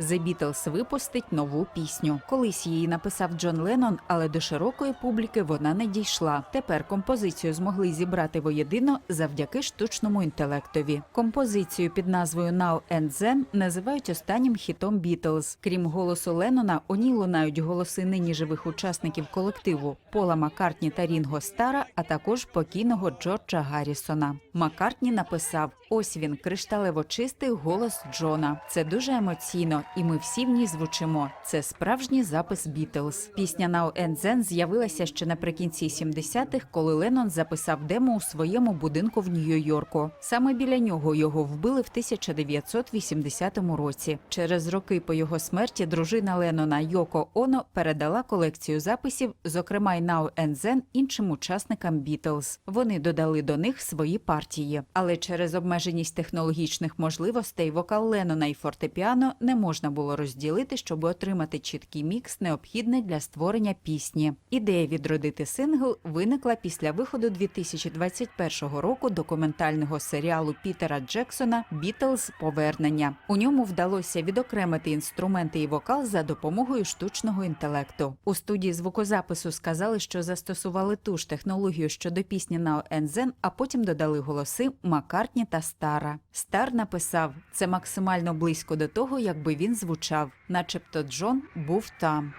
The Beatles випустить нову пісню. Колись її написав Джон Леннон, але до широкої публіки вона не дійшла. Тепер композицію змогли зібрати воєдино завдяки штучному інтелектові. Композицію під назвою Now and Then називають останнім хітом Beatles. Крім голосу Леннона, у ній лунають голоси нині живих учасників колективу Пола Маккартні та Рінго Стара, а також покійного Джорджа Гаррісона. Маккартні написав: ось він, кришталево чистий голос Джона. Це дуже емоційно, і ми всі в ній звучимо. Це справжній запис Бітлз. Пісня Now and Then з'явилася ще наприкінці 70-х, коли Леннон записав демо у своєму будинку в Нью-Йорку. Саме біля нього його вбили в 1980 році. Через роки по його смерті дружина Леннона Йоко Оно передала колекцію записів, зокрема й Now and Then, іншим учасникам Бітлз. Вони додали до них свої партії. Але через обмеженість технологічних можливостей вокал Леннона і фортепіано не можна було розділити, щоб отримати чіткий мікс, необхідний для створення пісні. Ідея відродити сингл виникла після виходу 2021 року документального серіалу Пітера Джексона Бітлз Повернення. У ньому вдалося відокремити інструменти і вокал за допомогою штучного інтелекту. У студії звукозапису сказали, що застосували ту ж технологію щодо пісні and Then, а потім додали голоси Маккартні та Стара. Стар написав: це максимально близько до того, якби він звучав, начебто Джон був там.